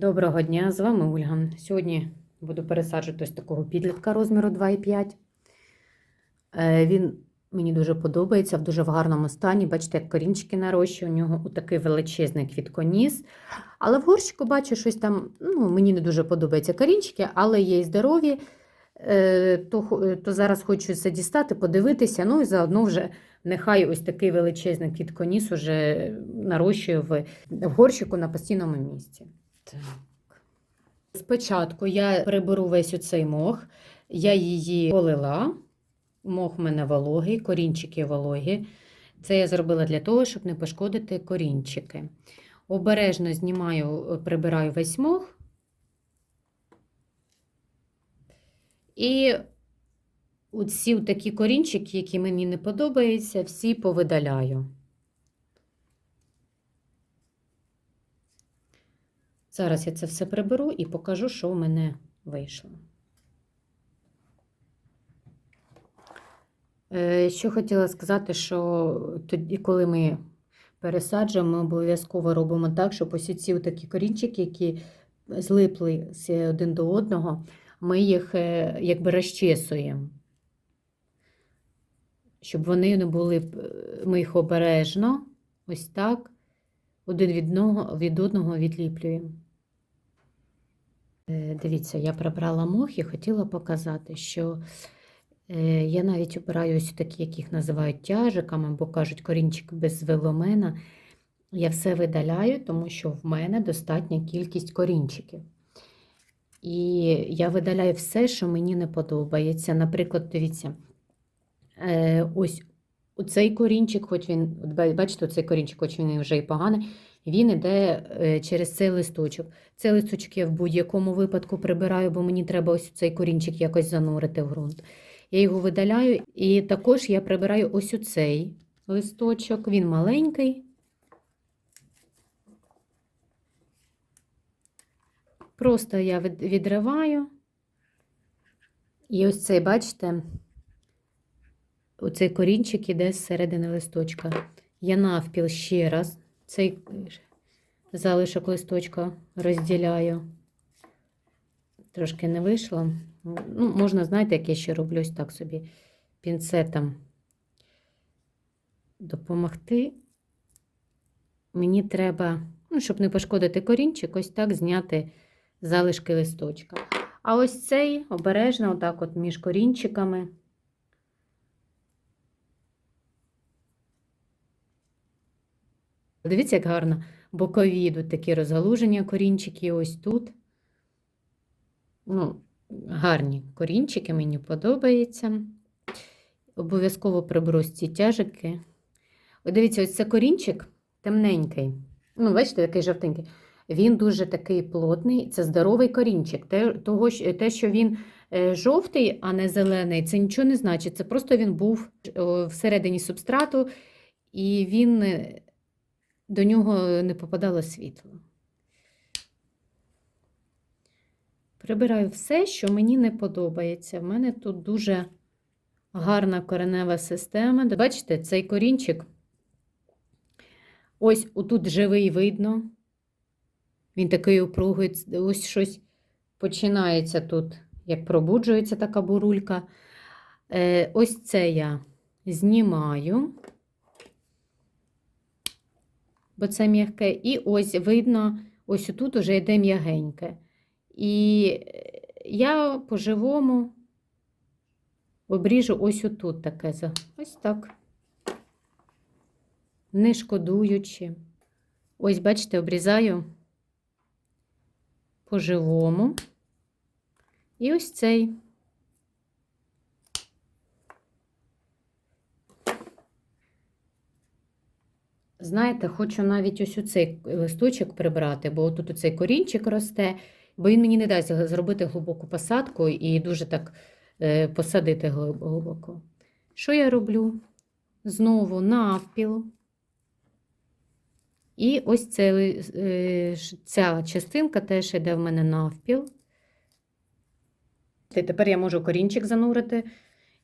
Доброго дня, з вами Ольга. Сьогодні буду пересаджувати ось такого підлітка розміру 2,5. Е, Він мені дуже подобається, в дуже в гарному стані. Бачите, як корінчики нарощує, у нього такий величезний квітконіс. Але в горщику бачу щось там, ну, мені не дуже подобаються корінчики, але є і здорові. Е, То, то зараз хочу це дістати, подивитися. Ну і заодно вже нехай ось такий величезний квітконіс уже нарощує в, в горщику на постійному місці. Так. Спочатку я приберу весь оцей мох, я її полила. Мох в мене вологий, корінчики вологі. Це я зробила для того, щоб не пошкодити корінчики. Обережно знімаю, прибираю весь мох. І оці такі корінчики, які мені не подобаються, всі повидаляю. Зараз я це все приберу і покажу, що в мене вийшло. Е, Що хотіла сказати, що тоді, коли ми пересаджуємо, ми обов'язково робимо так, щоб ось ці такі корінчики, які злипли один до одного, ми їх е, якби розчесуємо. Щоб вони не були, ми їх обережно, ось так, один від одного, від одного відліплюємо. Е, Дивіться, я прибрала мох і хотіла показати, що е, я навіть обираю ось такі, яких називають тяжиками, бо кажуть, корінчик без веломена. Я все видаляю, тому що в мене достатня кількість корінчиків. І я видаляю все, що мені не подобається. Наприклад, дивіться, е, ось цей корінчик, хоч він, бачите, цей корінчик, хоч він вже і поганий, він іде е, через цей листочок. Цей листочок я в будь-якому випадку прибираю, бо мені треба ось цей корінчик якось занурити в ґрунт. Я його видаляю, і також я прибираю ось цей листочок. Він маленький. Просто я відриваю. І ось цей, бачите, оцей корінчик іде з середини листочка. Я навпіл ще раз цей залишок листочка розділяю. Трошки не вийшло. Ну, можна, знаєте, як я ще роблю так собі пінцетом допомогти. Мені треба, ну, щоб не пошкодити корінчик, ось так зняти залишки листочка. А ось цей обережно, отак от між корінчиками. Дивіться, як гарно бокові йдуть такі розгалуження корінчики ось тут. Ну, гарні корінчики, мені подобається. Обов'язково приберу ці тяжики. От дивіться, ось це корінчик темненький. Ну, бачите, такий жовтенький. Він дуже такий плотний, це здоровий корінчик. Те, того, те, що він е, жовтий, а не зелений, це нічого не значить. Це просто він був всередині субстрату, і він е, до нього не попадало світло. Прибираю все, що мені не подобається. В мене тут дуже гарна коренева система. Бачите, цей корінчик. Ось отут живий видно. Він такий упругий, ось щось починається тут, як пробуджується така бурулька. Е, ось це я знімаю, бо це м'яке. І ось видно, ось тут уже йде м'ягеньке. І е, я по-живому обріжу ось отут таке. Ось так. Не шкодуючи. Ось, бачите, обрізаю по-живому. І ось цей. Знаєте, хочу навіть ось оцей листочок прибрати, бо тут оцей корінчик росте, бо він мені не дасть зробити глибоку посадку і дуже так е, посадити глибоко. Що я роблю? Знову навпіл. І ось це, е, ця частинка теж йде в мене навпіл. Тепер я можу корінчик занурити.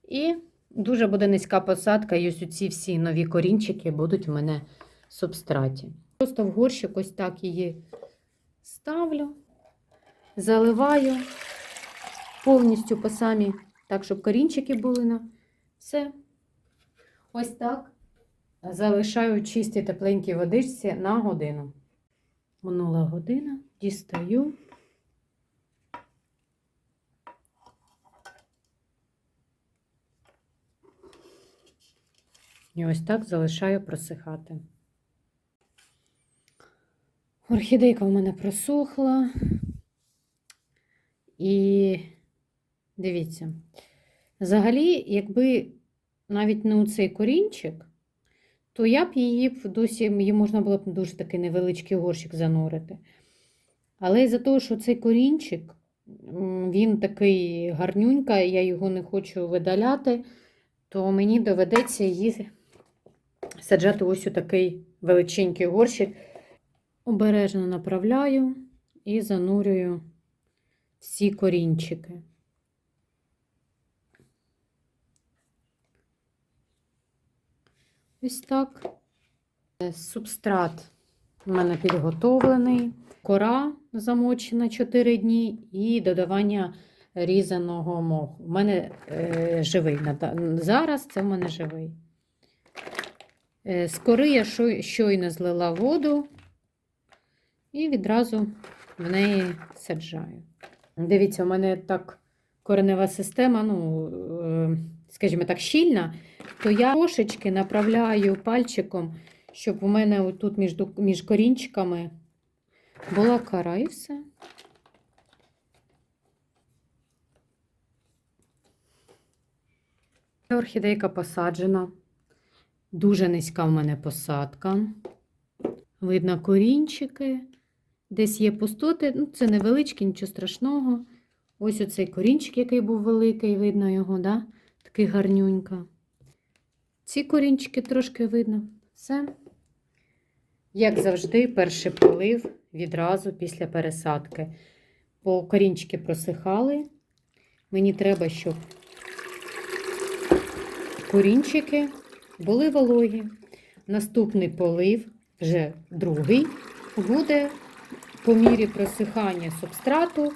І дуже буде низька посадка, і ось ці всі нові корінчики будуть в мене субстраті. Просто в горщик ось так її ставлю. заливаю повністю по самі, так, щоб корінчики були на все. Ось так залишаю в чистій тепленькій водичці на годину. Минула година, дістаю. І ось так залишаю просихати. Орхідейка в мене просохла. І дивіться, взагалі, якби навіть не у цей корінчик, то я б її б досі, її можна було б дуже такий невеличкий горщик занурити. Але із-за того, що цей корінчик, він такий гарнюнька, я його не хочу видаляти, то мені доведеться її саджати ось у такий величенький горщик. Обережно направляю і занурюю всі корінчики. Ось так. Е, Субстрат у мене підготовлений, кора замочена 4 дні і додавання різаного моху. У мене е, живий. Зараз це в мене живий. Е, з кори я щойно злила воду і відразу в неї саджаю. Дивіться, у мене так коренева система, ну, е, скажімо так, щільна, то я трошечки направляю пальчиком, щоб у мене тут між, між корінчиками була кора і все. Орхідейка посаджена. Дуже низька в мене посадка. Видно корінчики. Десь є пустоти. Ну, це невеличкі, нічого страшного. Ось оцей корінчик, який був великий, видно його, да? такий гарнюнька. Ці корінчики трошки видно. Все. Як завжди, перший полив відразу після пересадки. Бо корінчики просихали. Мені треба, щоб корінчики були вологі. Наступний полив, вже другий, буде по мірі просихання субстрату,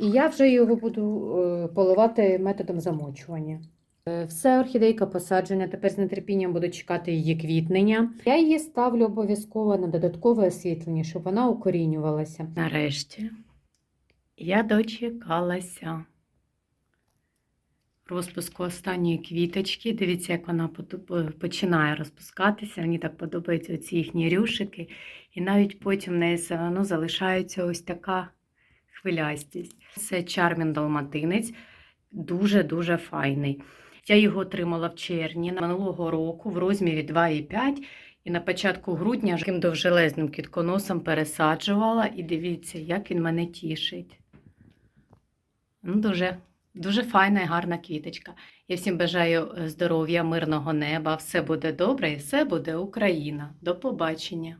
і я вже його буду е, поливати методом замочування. Е, Все, орхідейка посаджена. Тепер з нетерпінням буду чекати її квітнення. Я її ставлю обов'язково на додаткове освітлення, щоб вона укорінювалася. Нарешті я дочекалася розпуску останньої квіточки. Дивіться, як вона починає розпускатися. Мені так подобаються ці їхні рюшики. І навіть потім в неї все одно залишається ось така хвилястість. Це чармін далматинець, дуже-дуже файний. Я його отримала в червні минулого року в розмірі 2,5 і на початку грудня таким довжелезним кітконосом пересаджувала. І дивіться, як він мене тішить. Ну, дуже, дуже файна і гарна квіточка. Я всім бажаю е, здоров'я, мирного неба. Все буде добре і все буде Україна. До побачення!